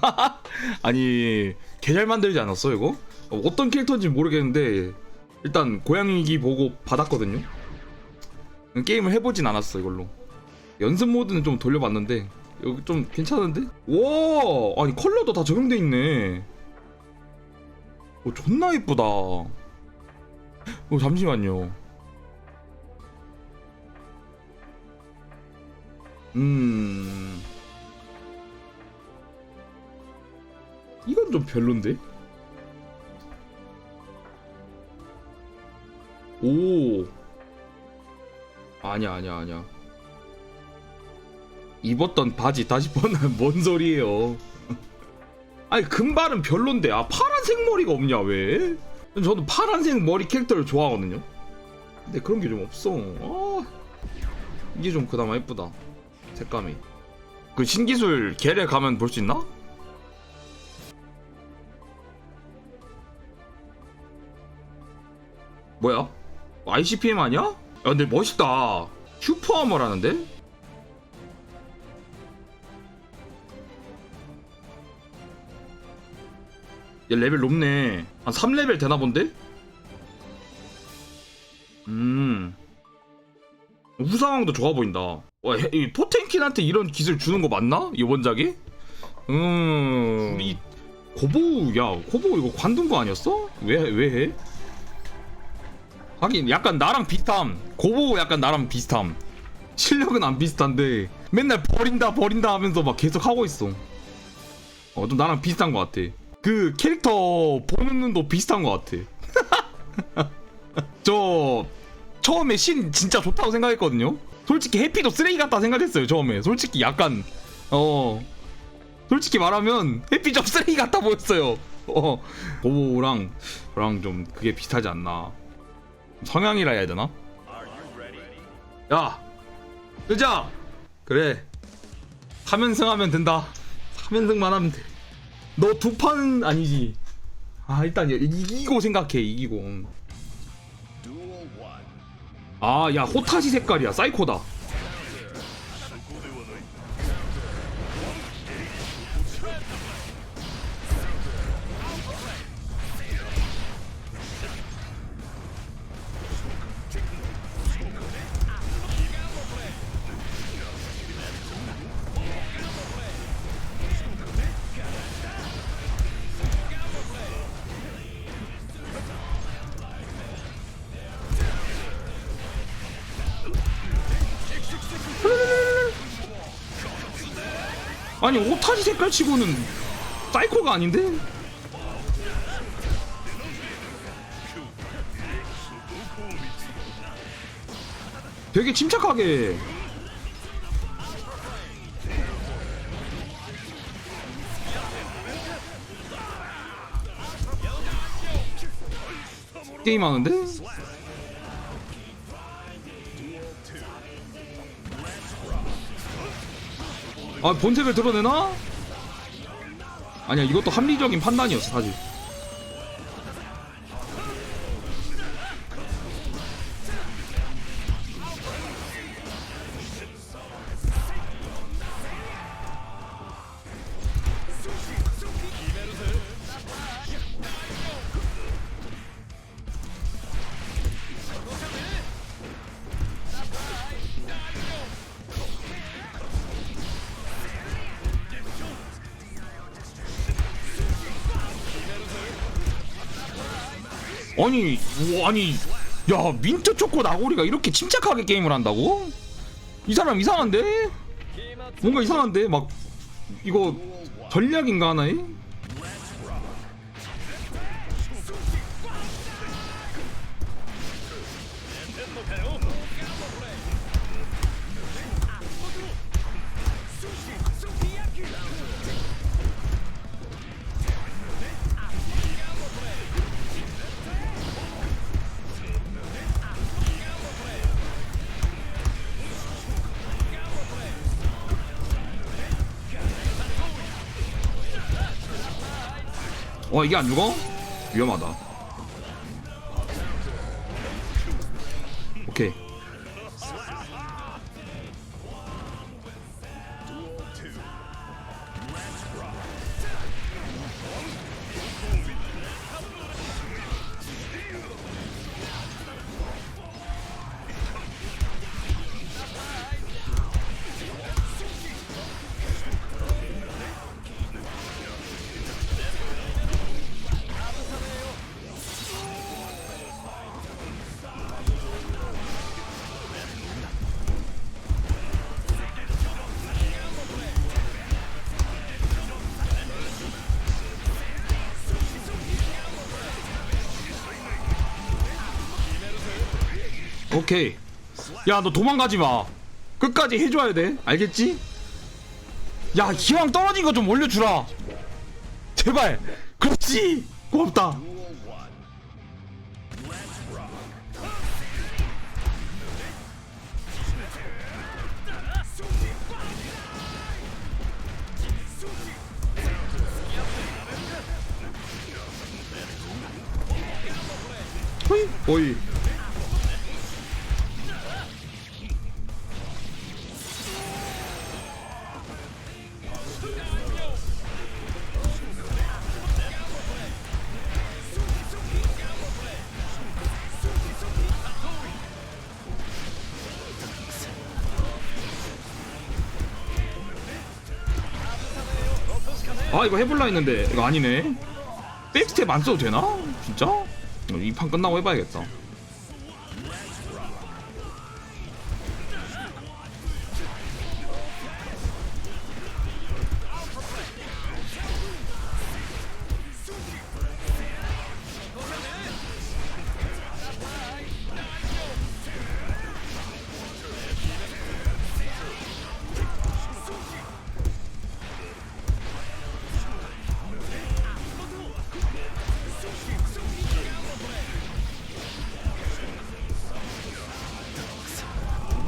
아니 개잘 만들지 않았어 이거? 어, 어떤 캐릭터인지 모르겠는데 일단 고양이기 보고 받았거든요. 게임을 해보진 않았어 이걸로. 연습 모드는 좀 돌려봤는데 여기 좀 괜찮은데? 와 아니 컬러도 다 적용돼 있네. 오 존나 이쁘다. 어 잠시만요. 음. 이건 좀 별론데? 오. 아니야, 아니야, 아니야. 입었던 바지 다시 벗는 뭔 소리예요? 아니 금발은 별론데 아 파란색 머리가 없냐 왜? 저도 파란색 머리 캐릭터를 좋아하거든요. 근데 그런 게 좀 없어. 아, 이게 좀 그나마 예쁘다. 색감이. 그 신기술 계례 가면 볼 수 있나? 뭐야? ICPM 아니야? 야 근데 멋있다. 슈퍼아머라는데? 얘 레벨 높네. 한 3레벨 되나 본데? 음. 후상황도 좋아 보인다. 와, 해- 이 포텐킨한테 이런 기술 주는 거 맞나? 이 원작이? 음. 이 고보 야 고보 이거 관둔 거 아니었어? 왜 왜 해? 하긴 약간 나랑 비슷함. 고보 약간 나랑 비슷함. 실력은 안 비슷한데 맨날 버린다 버린다 하면서 막 계속 하고 있어. 어 좀 나랑 비슷한 것 같아. 그 캐릭터 보는 눈도 비슷한 것 같아. 저 처음에 신 진짜 좋다고 생각했거든요. 솔직히 해피도 쓰레기 같다 생각했어요 처음에. 솔직히 약간 어 솔직히 말하면 해피 좀 쓰레기 같아 보였어요. 어 고보랑 저랑 좀 그게 비슷하지 않나. 성향이라 해야 되나? 야, 뜨자. 그래. 3연승 하면 된다. 3연승만 하면 돼. 너 두 판 아니지. 아 일단 이- 이기고 생각해 이기고. 아야 호타시 색깔이야 사이코다. 아니 오타시 색깔 치고는 사이코가 아닌데? 되게 침착하게 게임하는데? 아 본색을 드러내나? 아니야 이것도 합리적인 판단이었어 사실 아니 뭐, 아니 야 민트 초코 나고리가 이렇게 침착하게 게임을 한다고? 이 사람 이상한데? 뭔가 이상한데 막 이거 전략인가 하나에? 어 이게 안 죽어? 위험하다. 오케이. 오케이. 야, 너 도망가지 마. 끝까지 해줘야 돼. 알겠지? 야, 기왕 떨어진 거 좀 올려주라. 제발. 그렇지. 고맙다. 호이, 호이. 아 이거 해볼라 했는데 이거 아니네 백스텝 안 써도 되나? 진짜? 이 판 끝나고 해봐야겠다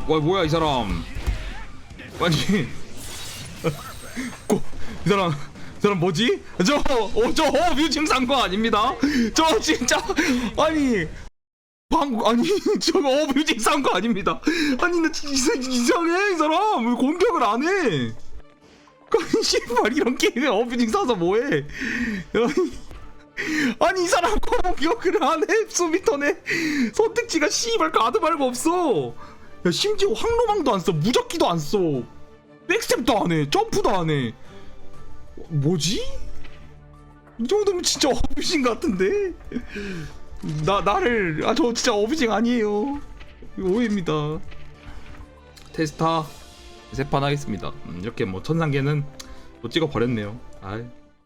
와 뭐야 이 사람. 아니. 고, 이 사람 이 사람 뭐지? 저어저 어, 뮤징 산거 아닙니다. 저 진짜 아니. 방구 아니 저거 어 뮤징 산거 아닙니다. 아니 나 진짜 이상해 이 사람. 왜 공격을 안해? 아니 씨발 이런 게임에 어뷰징 사서 뭐해? 아니. 아니 이 사람 공격을 안해 수미턴에 선택지가 씨발 가드 말고 없어 야 심지어 황로망도 안써. 무적기도 안써. 백스텝도 안해. 점프도 안해. 뭐지? 이 정도면 진짜 어뷰징 같은데? 나 나를 아 저 진짜 어뷰징 아니에요. 오해입니다. 테스타 세판 하겠습니다. 음, 이렇게 뭐 천상계는 또 찍어 버렸네요. 아